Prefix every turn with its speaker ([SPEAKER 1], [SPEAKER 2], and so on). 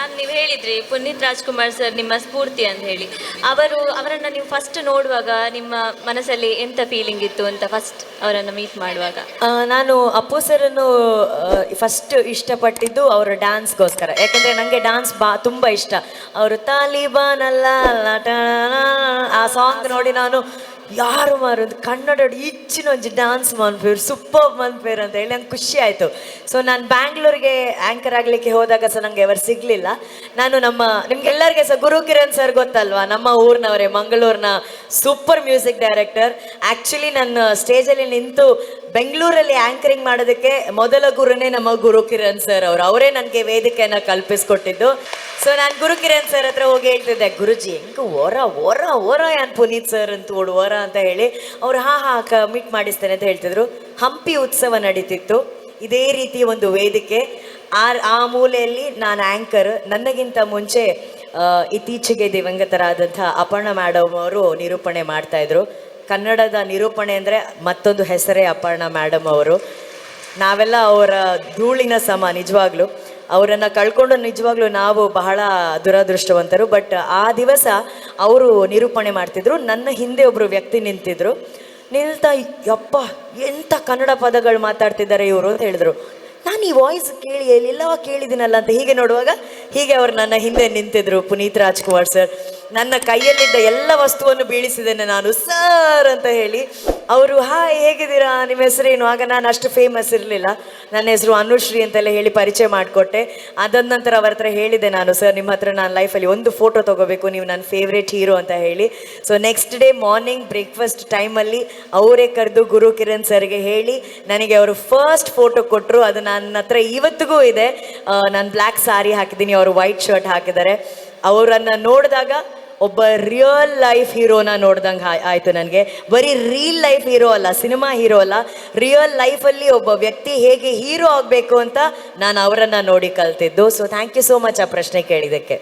[SPEAKER 1] Ma'am ನೀವು ಹೇಳಿದ್ರಿ Puneeth Rajkumar sir ನಿಮ್ಮ ಸ್ಫೂರ್ತಿ ಅಂತ ಹೇಳಿ ಅವರು ಅವರನ್ನ ನೀವು ಫಸ್ಟ್ ನೋಡುವಾಗ ನಿಮ್ಮ ಮನಸ್ಸಲ್ಲಿ ಎಂತ ಫೀಲಿಂಗ್ ಇತ್ತು ಅಂತ ಫಸ್ಟ್ ಅವರನ್ನು ಮೀಟ್ ಮಾಡುವಾಗ
[SPEAKER 2] ನಾನು ಅಪ್ಪು ಸರನ್ನು ಫಸ್ಟ್ ಇಷ್ಟಪಟ್ಟಿದ್ದು ಅವರ ಡ್ಯಾನ್ಸ್ಗೋಸ್ಕರ ಯಾಕಂದ್ರೆ ನನಗೆ ಡ್ಯಾನ್ಸ್ ಬಾ ತುಂಬ ಇಷ್ಟ ಅವರು ತಾಲಿಬಾನ್ ಅಲ್ಲ ಆ ಸಾಂಗ್ ನೋಡಿ ನಾನು ಯಾರು ಮಾರು ಒಂದು ಕನ್ನಡ ಇಚ್ಚಿನ ಒಂದು ಡ್ಯಾನ್ಸ್ ಫೇರ್ ಸೂಪರ್ ಮನ್ಪೇರು ಅಂತ ಹೇಳಿ ನಂಗೆ ಖುಷಿ ಆಯಿತು. ಸೊ ನಾನು ಬ್ಯಾಂಗ್ಳೂರಿಗೆ ಆ್ಯಂಕರ್ ಆಗಲಿಕ್ಕೆ ಹೋದಾಗ ಸಹ ನನಗೆ ಎವರು ಸಿಗಲಿಲ್ಲ. ನಾನು ನಮ್ಮ, ನಿಮ್ಗೆಲ್ಲರಿಗೆ ಸಹ ಗುರು ಕಿರಣ್ ಸರ್ ಗೊತ್ತಲ್ವಾ? ನಮ್ಮ ಊರಿನವರೇ, ಮಂಗಳೂರಿನ ಸೂಪರ್ ಮ್ಯೂಸಿಕ್ ಡೈರೆಕ್ಟರ್ ಆ್ಯಕ್ಚುಲಿ ನನ್ನ ಸ್ಟೇಜಲ್ಲಿ ನಿಂತು ಬೆಂಗಳೂರಲ್ಲಿ ಆ್ಯಂಕರಿಂಗ್ ಮಾಡೋದಕ್ಕೆ ಮೊದಲ ಗುರುನೇ ನಮ್ಮ ಗುರು ಕಿರಣ್ ಸರ್ ಅವರು. ಅವರೇ ನನಗೆ ವೇದಿಕೆಯನ್ನು ಕಲ್ಪಿಸ್ಕೊಟ್ಟಿದ್ದು. ಸೊ ನಾನು ಗುರು ಕಿರಣ್ ಸರ್ ಹತ್ರ ಹೋಗಿ ಹೇಳ್ತಿದ್ದೆ, ಗುರುಜಿ, ಹೆಂಗೆ ಓರ ಓರ ಓರ ಯಾನ್ ಪುನೀತ್ ಸರ್ ಅಂತ ಓಡು ಓರ ಅಂತ ಹೇಳಿ ಅವ್ರು ಹಾ ಹಾ ಕಮಿಟ್ ಮಾಡಿಸ್ತೇನೆ ಅಂತ ಹೇಳ್ತಿದ್ರು. ಹಂಪಿ ಉತ್ಸವ ನಡೀತಿತ್ತು. ಇದೇ ರೀತಿ ಒಂದು ವೇದಿಕೆ. ಆ ಆ ಮೂಲೆಯಲ್ಲಿ ನಾನು ಆ್ಯಂಕರ್ ನನಗಿಂತ ಮುಂಚೆ ಇತ್ತೀಚೆಗೆ ದಿವಂಗತರಾದಂಥ ಅಪರ್ಣ ಮ್ಯಾಡಮ್ ಅವರು ನಿರೂಪಣೆ ಮಾಡ್ತಾಯಿದ್ರು ಕನ್ನಡದ ನಿರೂಪಣೆ ಅಂದರೆ ಮತ್ತೊಂದು ಹೆಸರೇ ಅಪರ್ಣ ಮೇಡಮ್ ಅವರು. ನಾವೆಲ್ಲ ಅವರ ಧೂಳಿನ ಸಮ, ನಿಜವಾಗ್ಲೂ. ಅವರನ್ನು ಕಳ್ಕೊಂಡು ನಿಜವಾಗ್ಲೂ ನಾವು ಬಹಳ ದುರದೃಷ್ಟವಂತರು. ಬಟ್ ಆ ದಿವಸ ಅವರು ನಿರೂಪಣೆ ಮಾಡ್ತಿದ್ರು. ನನ್ನ ಹಿಂದೆ ಒಬ್ಬರು ವ್ಯಕ್ತಿ ನಿಂತಿದ್ರು. ನಿಲ್ತಾ, ಯಪ್ಪ ಎಂಥ ಕನ್ನಡ ಪದಗಳು ಮಾತಾಡ್ತಿದ್ದಾರೆ ಇವರು ಅಂತ ಹೇಳಿದ್ರು. ನಾನು ಈ ವಾಯ್ಸ್ ಕೇಳಿ ಎಲ್ಲಿಲ್ಲವ ಕೇಳಿದಿನಲ್ಲ ಅಂತ ಹೀಗೆ ನೋಡುವಾಗ, ಹೀಗೆ ಅವರು ನನ್ನ ಹಿಂದೆ ನಿಂತಿದ್ರು. ಪುನೀತ್ ರಾಜ್ಕುಮಾರ್ ಸರ್ ನನ್ನ ಕೈಯಲ್ಲಿದ್ದ ಎಲ್ಲ ವಸ್ತುವನ್ನು ಬೀಳಿಸಿದ್ದೇನೆ ನಾನು. ಸರ್ ಅಂತ ಹೇಳಿ ಅವರು ಹಾಯ್ ಹೇಗಿದ್ದೀರಾ? ನಿಮ್ಮ ಹೆಸರೇನು? ಆಗ ನಾನು ಅಷ್ಟು ಫೇಮಸ್ ಇರಲಿಲ್ಲ. ನನ್ನ ಹೆಸರು ಅನುಶ್ರೀ ಅಂತೆಲ್ಲ ಹೇಳಿ ಪರಿಚಯ ಮಾಡಿಕೊಟ್ಟೆ. ಅದಾದ ನಂತರ ಅವ್ರ ಹತ್ರ ಹೇಳಿದೆ ನಾನು ಸರ್ ನಿಮ್ಮ ಹತ್ರ ನಾನು ಲೈಫಲ್ಲಿ ಒಂದು ಫೋಟೋ ತೊಗೋಬೇಕು, ನೀವು ನನ್ನ ಫೇವ್ರೇಟ್ ಹೀರೋ ಅಂತ ಹೇಳಿ. So next day morning breakfast ಟೈಮಲ್ಲಿ ಅವರೇ ಕರೆದು ಗುರು ಕಿರಣ್ ಸರ್ಗೆ ಹೇಳಿ, ನನಗೆ ಅವರು ಫಸ್ಟ್ ಫೋಟೋ ಕೊಟ್ಟರು ಅದು ನನ್ನ ಹತ್ರ ಇವತ್ತಿಗೂ ಇದೆ. ನಾನು ಬ್ಲ್ಯಾಕ್ ಸಾರಿ ಹಾಕಿದ್ದೀನಿ, ಅವರು ವೈಟ್ ಶರ್ಟ್ ಹಾಕಿದ್ದಾರೆ. ಅವರನ್ನು ನೋಡಿದಾಗ ಒಬ್ಬ ರಿಯಲ್ ಲೈಫ್ ಹೀರೋನ ನೋಡ್ದಂಗೆ ಆಯಿತು ನನಗೆ. ಬರೀ ರೀಲ್ ಲೈಫ್ ಹೀರೋ ಅಲ್ಲ ಸಿನಿಮಾ ಹೀರೋ ಅಲ್ಲ. ರಿಯಲ್ ಲೈಫಲ್ಲಿ ಒಬ್ಬ ವ್ಯಕ್ತಿ ಹೇಗೆ ಹೀರೋ ಆಗಬೇಕು ಅಂತ ನಾನು ಅವರನ್ನು ನೋಡಿ ಕಲ್ತಿದ್ದು. So thank you so much ಆ ಪ್ರಶ್ನೆ ಕೇಳಿದ್ದಕ್ಕೆ.